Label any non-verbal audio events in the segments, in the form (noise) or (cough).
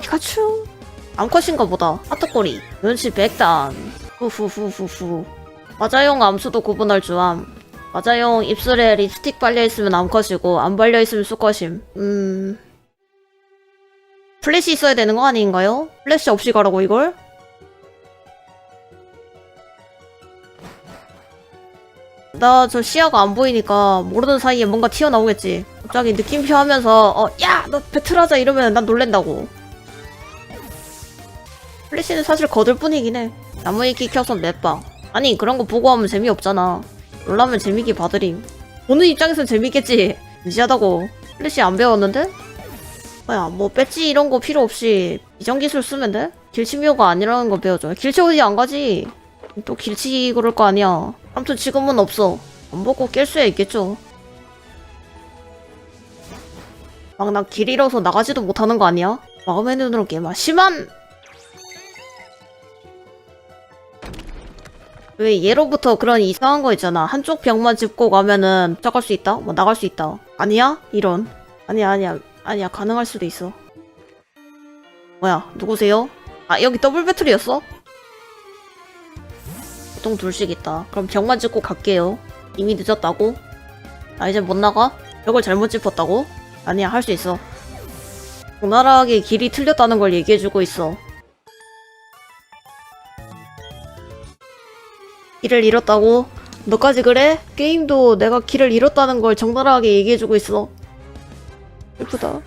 피카츄? 암컷인가 보다. 하트꼬리. 눈치 백단. 후후후후후. 맞아용 암수도 구분할 줄암 맞아용 입술에 립스틱 발려있으면 암컷이고 안 발려있으면 수컷임. 음... 플래시 있어야 되는 거 아닌가요? 플래시 없이 가라고 이걸? 나 저 시야가 안 보이니까 모르는 사이에 뭔가 튀어나오겠지. 갑자기 느낌표 하면서 어 야! 너 배틀하자! 이러면 난 놀랜다고 플래시는 사실 거들 뿐이긴 해. 나무위키 켜서 맵방 아니 그런 거 보고 하면 재미없잖아. 놀라면 재미기 봐드림. 보는 입장에선 재밌겠지. 진지하다고. 플래시 안 배웠는데? 뭐야 뭐 배지 이런 거 필요 없이 이전기술 쓰면 돼? 길치미호가 아니라는 거 배워줘. 길치 어디 안 가지? 또 길치 그럴 거 아니야. 아무튼 지금은 없어. 안 보고 깰 수야 있겠죠. 막 나 길 잃어서 나가지도 못하는 거 아니야? 마음의 눈으로 깨마 심한 왜 예로부터 그런 이상한 거 있잖아 한쪽 벽만 짚고 가면은 시작할 수 있다? 뭐 나갈 수 있다 아니야? 이런 아니야 아니야 아니야 가능할 수도 있어 뭐야 누구세요? 아 여기 더블 배틀이었어? 보통 둘씩 있다 그럼 벽만 짚고 갈게요 이미 늦었다고? 나 이제 못 나가? 벽을 잘못 짚었다고? 아니야 할 수 있어 적나라하게 길이 틀렸다는 걸 얘기해주고 있어 길을 잃었다고? 너까지 그래? 게임도 내가 길을 잃었다는 걸 적나라하게 얘기해주고 있어. 예쁘다.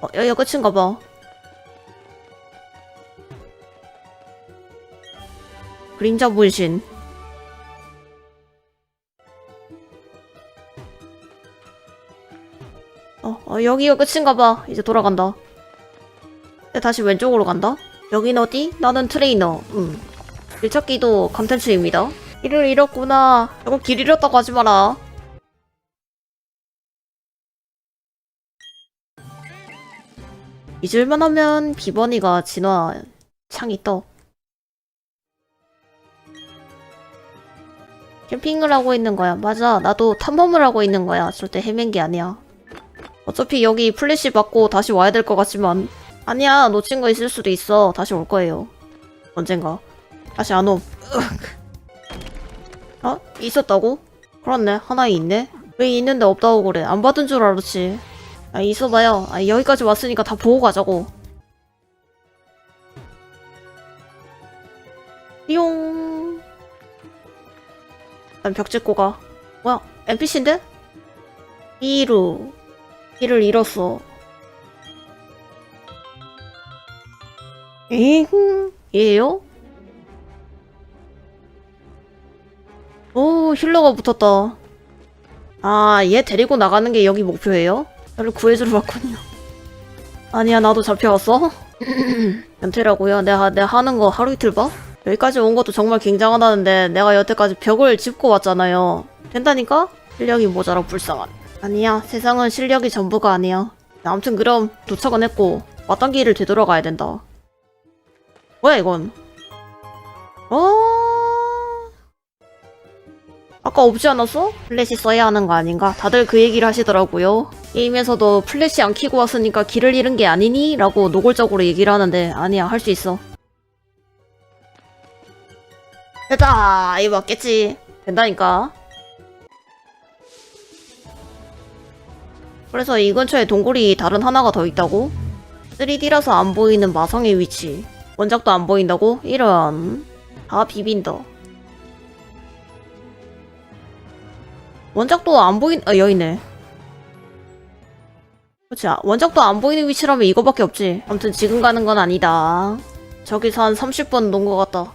어, 여기가 끝인가 봐. 그림자 분신. 어, 어 여기가 끝인가 봐. 이제 돌아간다. 네, 다시 왼쪽으로 간다 여긴 어디? 나는 트레이너. 음. 일찾기도 컨텐츠입니다. 길을 잃었구나. 이거 길 잃었다고 하지 마라. 잊을만 하면 비번이가 진화 창이 떠. 캠핑을 하고 있는 거야. 맞아. 나도 탐험을 하고 있는 거야. 절대 헤맨 게 아니야. 어차피 여기 플래시 받고 다시 와야 될 것 같지만 아니야 놓친 거 있을 수도 있어. 다시 올 거예요. 언젠가. 다시 안 옴. 어? 있었다고? 그렇네. 하나 있네? 왜 있는데 없다고 그래? 안 받은 줄 알았지. 아 있어봐요. 아 여기까지 왔으니까 다 보고 가자고. 띠용. 난벽 찍고 가. 뭐야? NPC인데? 이루. 길을 잃었어 에잉 얘요? 오 힐러가 붙었다 아 얘 데리고 나가는 게 여기 목표예요? 나를 구해주러 왔군요 아니야 나도 잡혀왔어? (laughs) 변태라고요? 내가, 내가 하는 거 하루 이틀 봐? 여기까지 온 것도 정말 굉장하다는데 내가 여태까지 벽을 짚고 왔잖아요 된다니까? 실력이 모자라 불쌍한 아니야 세상은 실력이 전부가 아니야 아무튼 그럼 도착은 했고 왔던 길을 되돌아가야 된다 뭐야 이건 어 아까 없지 않았어? 플래시 써야 하는 거 아닌가? 다들 그 얘기를 하시더라고요 게임에서도 플래시 안 키고 왔으니까 길을 잃은 게 아니니? 라고 노골적으로 얘기를 하는데 아니야 할 수 있어 됐다 이거 맞겠지 된다니까 그래서 이 근처에 동굴이 다른 하나가 더 있다고? 3D라서 안 보이는 마성의 위치 원작도 안 보인다고? 이런. 다 비빈다 원작도 안 보인.. 아 여기네. 그렇지. 원작도 안 보이는 위치라면 이거밖에 없지. 아무튼 지금 가는 건 아니다. 저기서 한 30분 논것 같다